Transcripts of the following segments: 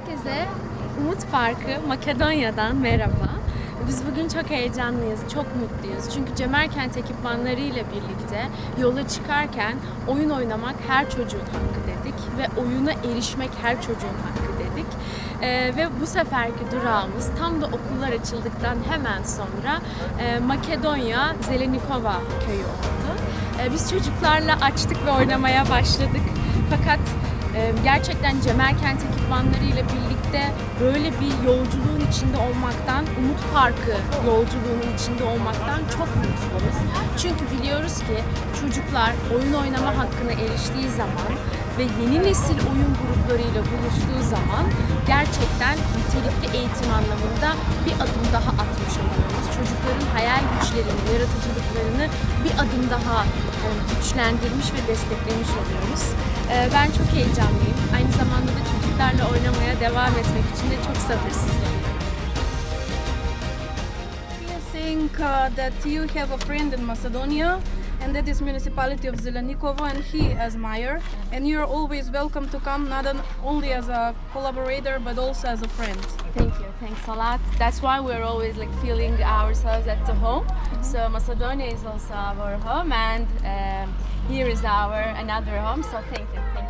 Herkese Umut Parkı Makedonya'dan merhaba. Biz bugün çok heyecanlıyız, çok mutluyuz. Çünkü Cemerkent ekipmanlarıyla birlikte yola çıkarken oyun oynamak her çocuğun hakkı dedik ve oyuna erişmek her çocuğun hakkı dedik. Ee, ve bu seferki durağımız tam da okullar açıldıktan hemen sonra e, Makedonya Zelenikova köyü oldu. Ee, biz çocuklarla açtık ve oynamaya başladık. Fakat gerçekten Cemerkent ekipmanlarıyla birlikte böyle bir yolculuğun içinde olmaktan, Umut Parkı yolculuğunun içinde olmaktan çok mutluyuz. Çünkü biliyoruz ki çocuklar oyun oynama hakkına eriştiği zaman ve yeni nesil oyun gruplarıyla buluştuğu zaman gerçekten nitelikli eğitim anlamında bir adım daha atmış oluyoruz. Çocukların hayal güçlerini, yaratıcılıklarını bir adım daha e, güçlendirmiş ve desteklemiş oluyoruz. E, Ben çok heyecanlıyım. Aynı zamanda da çocuklarla oynamaya devam etmek için de çok sabırsızlanıyorum. You think uh, that you have a friend in Macedonia, and that is municipality of Zelenikovo, and he as mayor, and you're always welcome to come, not only as a collaborator but also as a friend. Thank you. Thanks a lot. That's why we're always like feeling ourselves at the home. So Macedonia is also our home, and um, here is our another home. So thank you. Thank you.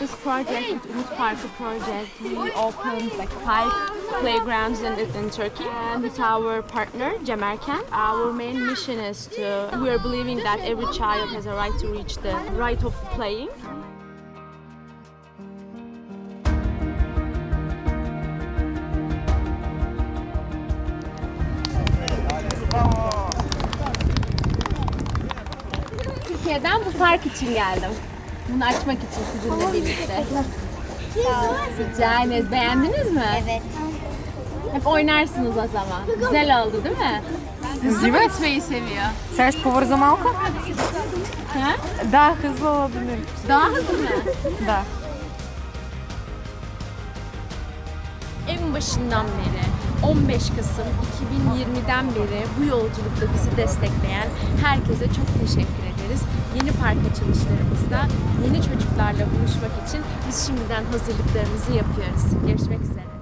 This project, Umut Parkı project, we opened like five playgrounds in, in Turkey. And with our partner, Cemerken, our main mission is to, we are believing that every child has a right to reach the right of playing. Türkiye'den bu park için geldim. Bunu açmak için sizinle birlikte. Sağ ol. Rica ederiz. Beğendiniz mi? Evet. Hep oynarsınız o zaman. Güzel oldu değil mi? Hızlı mı gitmeyi seviyor? Chcesz повързамалка? Ha? Да, hızlı olabilir. Daha hızlı mı? Да. En başından beri 15 Kasım 2020'den beri bu yolculukta bizi destekleyen herkese çok teşekkür ederiz. Yeni park açılışlarımızda yeni çocuklarla buluşmak için biz şimdiden hazırlıklarımızı yapıyoruz. Görüşmek üzere.